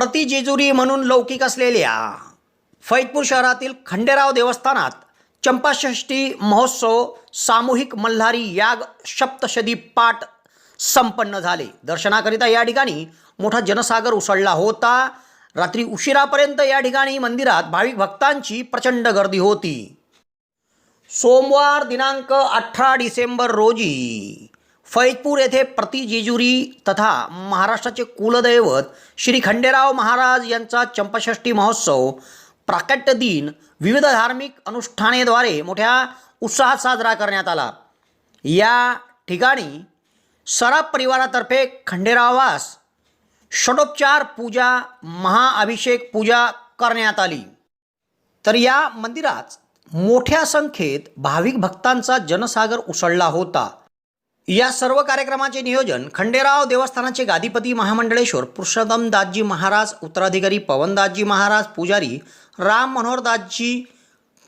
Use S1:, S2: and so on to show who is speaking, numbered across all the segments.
S1: प्रति जेजुरी म्हणून लौकिक असलेल्या फैजपूर शहरातील खंडेराव देवस्थानात चंपाषष्ठी महोत्सव सामूहिक मल्हारी याग सप्तशदी पाठ संपन्न झाले. दर्शनाकरिता या ठिकाणी मोठा जनसागर उसळला होता. रात्री उशिरापर्यंत या ठिकाणी मंदिरात भाविक भक्तांची प्रचंड गर्दी होती. सोमवार दिनांक अठरा डिसेंबर रोजी फैजपूर येथे प्रति जेजुरी तथा महाराष्ट्राचे कुलदैवत श्री खंडेराव महाराज यांचा चंपाषष्ठी महोत्सव प्राकट्य दिन विविध धार्मिक अनुष्ठानेद्वारे मोठ्या उत्साहात साजरा करण्यात आला. या ठिकाणी सराफ परिवारातर्फे खंडेरावास षडोपचार पूजा महाअभिषेक पूजा करण्यात आली. तर या मंदिरात मोठ्या संख्येत भाविक भक्तांचा जनसागर उसळला होता. या सर्व कार्यक्रमाचे नियोजन खंडेराव देवस्थानाचे गादीपती महामंडळेश्वर पुरुषोत्तम दासजी महाराज उत्तराधिकारी पवनदासजी महाराज पुजारी राम मनोहर दासजी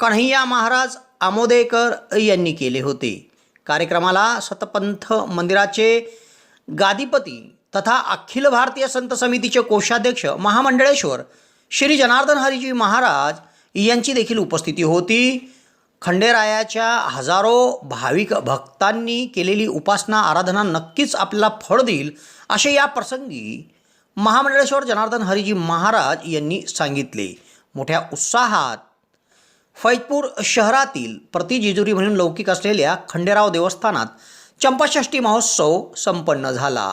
S1: कन्हैया महाराज आमोदेकर यांनी केले होते. कार्यक्रमाला सतपंथ मंदिराचे गादीपती तथा अखिल भारतीय संत समितीचे कोषाध्यक्ष महामंडळेश्वर श्री जनार्दन हरिजी महाराज यांची देखील उपस्थिती होती. खंडेरायाच्या हजारो भाविक भक्तांनी केलेली उपासना आराधना नक्कीच आपल्याला फळ देईल असे या प्रसंगी महामंडळेश्वर जनार्दन हरिजी महाराज यांनी सांगितले. मोठ्या उत्साहात फैजपूर शहरातील प्रतिजेजुरी म्हणून लौकिक असलेल्या खंडेराव देवस्थानात चंपाषष्ठी महोत्सव संपन्न झाला.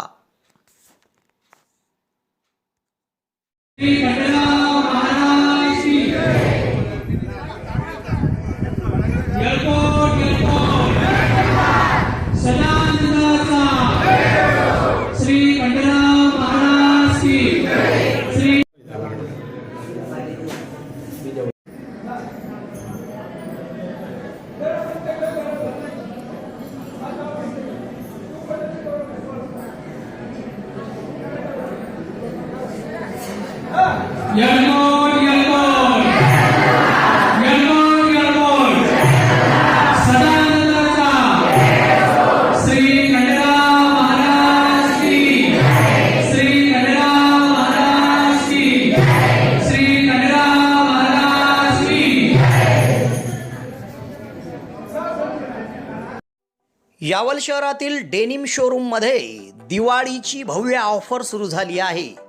S1: यावल शहरातील डेनिम शोरूममध्ये दिवाळीची भव्य ऑफर सुरू झाली आहे.